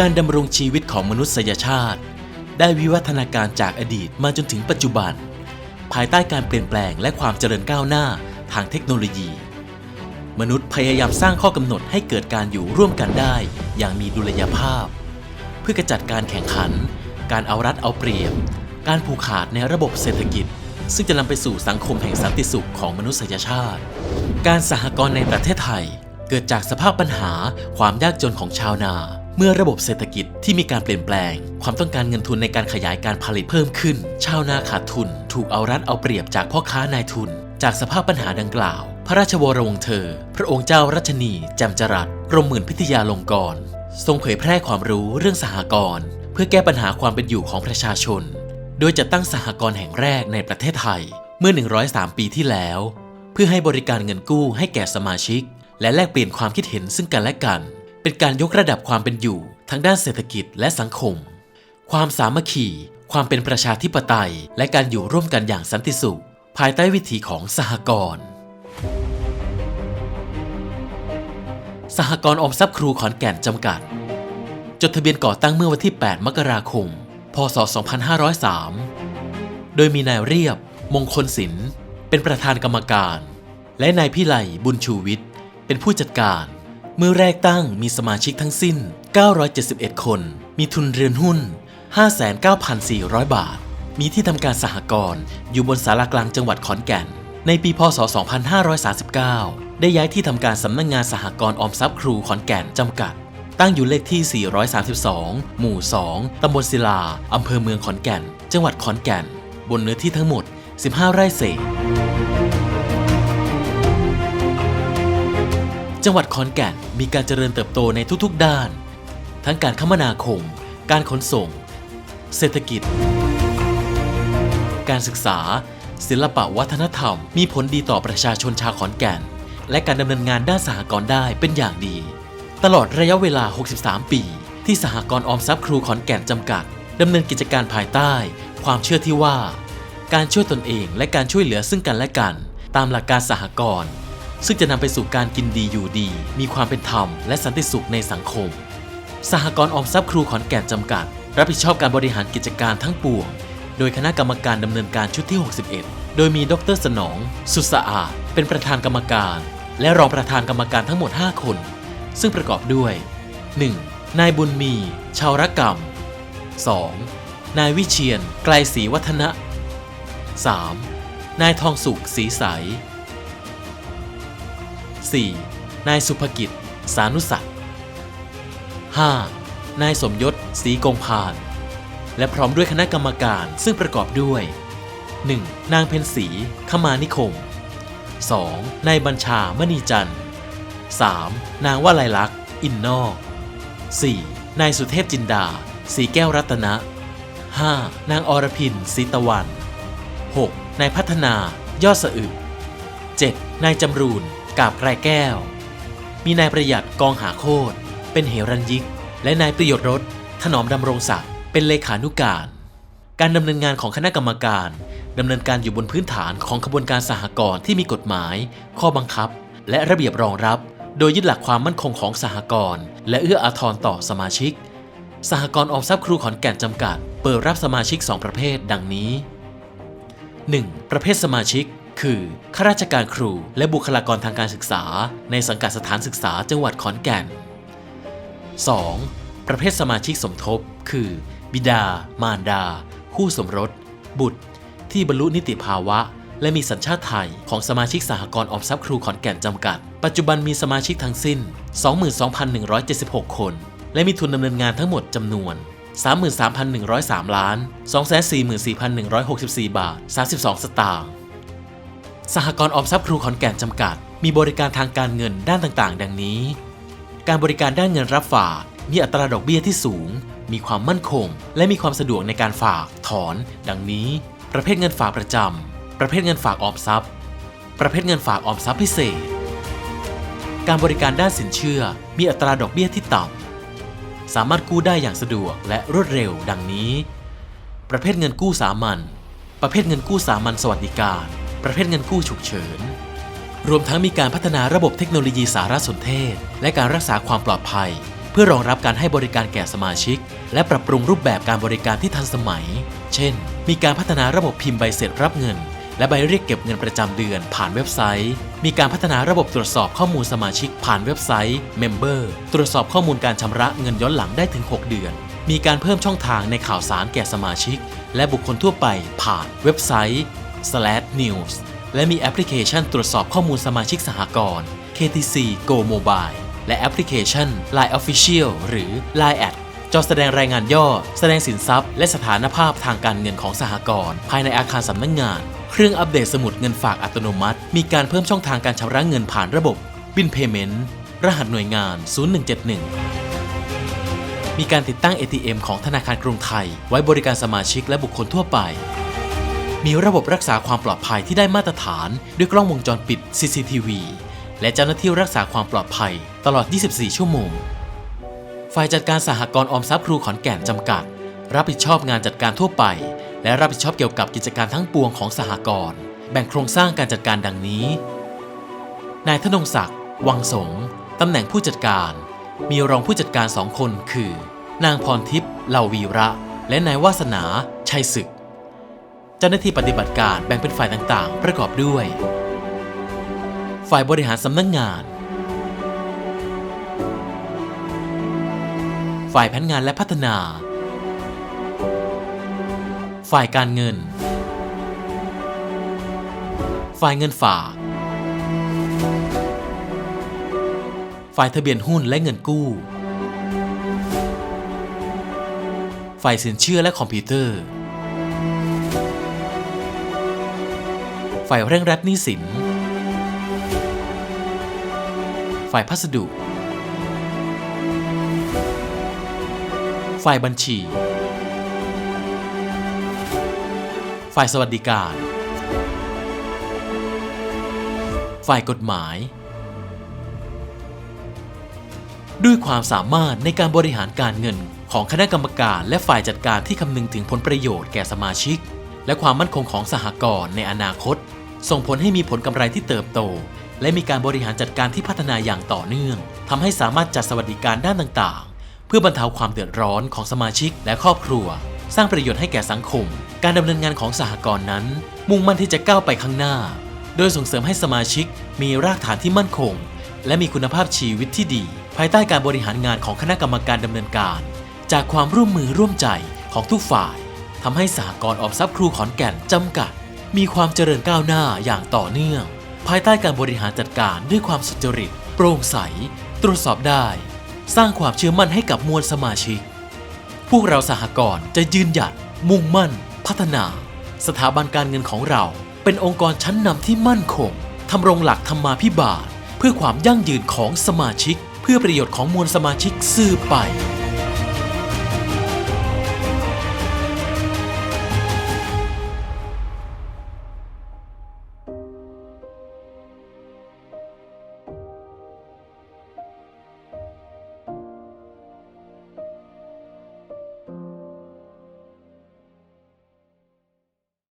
การดำรงชีวิตของมนุษยชาติ ได้วิวัฒนาการจากอดีตมาจนถึงปัจจุบัน ภายใต้การเปลี่ยนแปลงและความเจริญก้าวหน้าทางเทคโนโลยี มนุษย์พยายามสร้างข้อกำหนดให้เกิดการอยู่ร่วมกันได้อย่างมีดุลยภาพ เพื่อกระจัดการแข่งขัน การเอารัดเอาเปรียบ การผูกขาดในระบบเศรษฐกิจ ซึ่งจะนำไปสู่สังคมแห่งสันติสุขของมนุษยชาติ การสหกรณ์ในประเทศไทยเกิดจากสภาพปัญหาความยากจนของชาวนา เมื่อระบบเศรษฐกิจที่มีการเปลี่ยนแปลง ความต้องการเงินทุนในการขยายการผลิตเพิ่มขึ้น ชาวนาขาดทุน ถูกเอารัดเอาเปรียบจากพ่อค้านายทุน จากสภาพปัญหาดังกล่าว พระราชวรวงศ์เธอ พระองค์เจ้ารัชนีแจ่มจรัสกรมหมื่นพิทยาลงกรณ์ทรงเผยแพร่ความรู้เรื่องสหกรณ์เพื่อแก้ปัญหาความเป็นอยู่ของประชาชน โดยจะตั้งสหกรณ์แห่งแรกในประเทศไทยเมื่อ 103 ปีที่แล้ว เพื่อให้บริการเงินกู้ให้แก่สมาชิก และแลกเปลี่ยนความคิดเห็นซึ่งกันและกัน เป็นการยกระดับความเป็นอยู่ทั้งด้านเศรษฐกิจและสังคม ความสามัคคี ความเป็นประชาธิปไตย และการอยู่ร่วมกันอย่างสันติสุข ภายใต้วิถีของสหกรณ์สหกรณ์อมทรัพย์ครูขอนแก่นจำกัด จดทะเบียนก่อตั้งเมื่อวันที่ 8 มกราคม พศ 2503 โดยมีนายเรียบ มงคลศิลป์เป็นประธานกรรมการ และนายพิไลบุญชูวิทย์ เป็นผู้จัดการ มื่อแรกตั้งมีสมาชิกทั้งสิ้น 971 คน มีทุนเรือนหุ้น 59,400 บาท มีที่ทำการสหกรณ์อยู่บนสารากลางจังหวัดขอนแก่น ในปีพศ 2539 ได้ย้ายที่ทำการสำนักงงานสหกรณ์ออมทรัพย์ครูขอนแก่นจำกัด ตั้งอยู่เลขที่ 432 หมู่ 2 ตำบลศิลา อำเภอเมืองขอนแก่น จังหวัดขอนแก่น บนเนื้อที่ทั้งหมด 15 ไร่เศษ จังหวัดขอนแก่นมีการเจริญเติบโตในทุกๆ ด้าน ทั้งการคมนาคม การขนส่ง เศรษฐกิจ การศึกษา ศิลปะวัฒนธรรม มีผลดีต่อประชาชนชาวขอนแก่น และการดำเนินงานด้านสหกรณ์ได้เป็นอย่างดี ตลอดระยะเวลา 63 ปี ที่สหกรณ์ออมทรัพย์ครูขอนแก่นจำกัดดำเนินกิจการภายใต้ ความเชื่อที่ว่า การช่วยตนเองและการช่วยเหลือซึ่งกันและกัน ตามหลักการสหกรณ์ ซึ่งจะนำไปสู่การกินดีอยู่ดี มีความเป็นธรรม และสันติสุขในสังคม สหกรณ์ออมทรัพย์ครูขอนแก่นจำกัด รับผิดชอบการบริหารกิจการทั้งปวง โดยคณะกรรมการดำเนินการชุดที่ 61 โดยมีดรสนอง สุดสะอาด เป็นประธานกรรมการ และรองประธานกรรมการทั้งหมด 5 คน ซึ่งประกอบด้วย 1. นายบุญมี ชาวรกรรม 2. นายวิเชียน ไกลศรีวัฒนะ 3. นายทองสุขศรีใส 4. นายสุภกิจ สานุสักดิ์ 5. นายสมยศศรีกงพานและพร้อมด้วยคณะกรรมการซึ่งประกอบด้วย 1. นางเพ็ญศรีขมานิคม 2. นายบัญชามณีจันทร์ 3. นางวลัยลักษณ์ อินนอก 4. นายสุเทพจินดา สีแก้วรัตนะ 5. นางอรพินศรีตะวัน 6. นายพัฒนา ยอดสะอึก 7. นายจำรูน กาบไกรแก้ว มีนายประหยัดกองหาโคตเป็นเหรัญยิก และนายประโยชน์รถ ถนอมดำรงศักดิ์เป็นเลขานุการ การดำเนินงานของคณะกรรมการดำเนินการอยู่บนพื้นฐานของขบวนการสหกรณ์ที่มีกฎหมาย ข้อบังคับ และระเบียบรองรับ โดยยึดหลักความมั่นคงของสหกรณ์และเอื้ออาทรต่อสมาชิก สหกรณ์ออมทรัพย์ครูขอนแก่นจำกัด เปิดรับสมาชิก 2 ประเภท ดังนี้ 1. ประเภทสมาชิก คือข้าราชการครูและบุคลากรทางการศึกษา ในสังกัดสถานศึกษาจังหวัดขอนแก่น 2. ประเภทสมาชิกสมทบ คือ บิดา มารดา คู่สมรส บุตร ที่บรรลุนิติภาวะ และมีสัญชาติไทยของสมาชิกสหกรณ์ออมทรัพย์ครูขอนแก่นจำกัด ปัจจุบันมีสมาชิกทั้งสิ้น 22,176 คน และมีทุนดำเนินงานทั้งหมดจำนวน 33,103 ล้าน 244,164 บาท 32 สตางค์ สหกรณ์ออมทรัพย์ครูขอนแก่นจำกัด มีบริการทางการเงินด้านต่างๆ ดังนี้ การบริการด้านเงินรับฝาก มีอัตราดอกเบี้ยที่สูง มีความมั่นคง และมีความสะดวกในการฝาก ถอน ดังนี้ ประเภทเงินฝากประจำ ประเภทเงินฝากออมทรัพย์ ประเภทเงินฝากออมทรัพย์พิเศษ การบริการด้านสินเชื่อ มีอัตราดอกเบี้ยที่ต่ำ สามารถกู้ได้อย่างสะดวกและรวดเร็ว ดังนี้ ประเภทเงินกู้สามัญ ประเภทเงินกู้สามัญสวัสดิการ ประเภทเงินกู้ฉุกเฉิน รวมทั้งมีการพัฒนาระบบเทคโนโลยีสารสนเทศ และการรักษาความปลอดภัย เพื่อรองรับการให้บริการแก่สมาชิก และปรับปรุงรูปแบบการบริการที่ทันสมัย เช่น มีการพัฒนาระบบพิมพ์ใบเสร็จรับเงิน และใบเรียกเก็บเงินประจำเดือน ผ่านเว็บไซต์ มีการพัฒนาระบบตรวจสอบข้อมูลสมาชิก ผ่านเว็บไซต์ Member ตรวจสอบข้อมูลการชำระเงินย้อนหลังได้ถึง 6 เดือนมีการเพิ่มช่องทางในข่าวสารแก่สมาชิก และบุคคลทั่วไปผ่านเว็บไซต์ slash news และมีแอปพลิเคชันตรวจสอบข้อมูลสมาชิกสหกรณ์ KTC Go Mobile และแอปพลิเคชัน Line Official หรือ Line Ad จอแสดงรายงานย่อ แสดงสินทรัพย์ และสถานภาพทางการเงินของสหกรณ์ภายในอาคารสำนักงงาน เครื่องอัปเดตสมุดเงินฝากอัตโนมัติ มีการเพิ่มช่องทางการชำระเงินผ่านระบบ Bin Payment รหัสหน่วยงาน 0171 มีการติดตั้ง ATM ของธนาคารกรุงไทย ไว้บริการสมาชิกและบุคคลทั่วไป มีระบบรักษาความปลอดภัยที่ได้มาตรฐานด้วยกล้องวงจรปิด CCTV และเจ้าหน้าที่รักษาความปลอดภัยตลอด 24 ชั่วโมง ฝ่ายจัดการสหกรณ์ออมทรัพย์ครูขอนแก่นจำกัด รับผิดชอบงานจัดการทั่วไป และรับผิดชอบเกี่ยวกับกิจการทั้งปวงของสหกรณ์แบ่งโครงสร้างการจัดการดังนี้ นายธนงศักดิ์ วังสงตำแหน่งผู้จัดการ มีรองผู้จัดการสองคนคือ นางพรทิพย์เหล่าวีระ และนายวาสนา ชัยศึก จ้าหน้าที่ปฏิบัติการแบ่งเป็นฝ่ายต่างๆ ประกอบด้วย ฝ่ายบริหารสำนักงงาน ฝ่ายแผนงานและพัฒนา ฝ่ายการเงิน ฝ่ายเงินฝาก ฝ่ายทะเบียนหุ้นและเงินกู้ ฝ่ายสินเชื่อและคอมพิวเตอร์ ฝ่ายเร่งรัดหนี้สิน ฝ่ายพัสดุ ฝ่ายบัญชี ฝ่ายสวัสดิการ ฝ่ายกฎหมาย ด้วยความสามารถในการบริหารการเงินของคณะกรรมการและฝ่ายจัดการที่คำนึงถึงผลประโยชน์แก่สมาชิก และความมั่นคงของสหกรณ์ในอนาคต ส่งผลให้มีผลกำไรที่เติบโต และมีการบริหารจัดการที่พัฒนาอย่างต่อเนื่องทำให้สามารถจัดสวัสดิการด้านต่างๆ เพื่อบรรเทาความเดือดร้อนของสมาชิกและครอบครัว สร้างประโยชน์ให้แก่สังคม การดำเนินงานของสหกรณ์นั้น มุ่งมั่นที่จะก้าวไปข้างหน้า โดยส่งเสริมให้สมาชิก มีรากฐานที่มั่นคง และมีคุณภาพชีวิตที่ดี ภายใต้การบริหารงานของคณะกรรมการดำเนินการ จากความร่วมมือร่วมใจของทุกฝ่ายทำให้สหกรณ์ออมทรัพย์ครูขอนแก่นจำกัด มีความเจริญก้าวหน้าอย่างต่อเนื่อง ภายใต้การบริหารจัดการด้วยความสุจริต โปร่งใส ตรวจสอบได้ สร้างความเชื่อมั่นให้กับมวลสมาชิก พวกเราสหกรณ์จะยืนหยัด มุ่งมั่น พัฒนา สถาบันการเงินของเรา เป็นองค์กรชั้นนำที่มั่นคงทำรงหลักธรรมาภิบาลเพื่อความยั่งยืนของสมาชิก เพื่อประโยชน์ของมวลสมาชิกสืบไป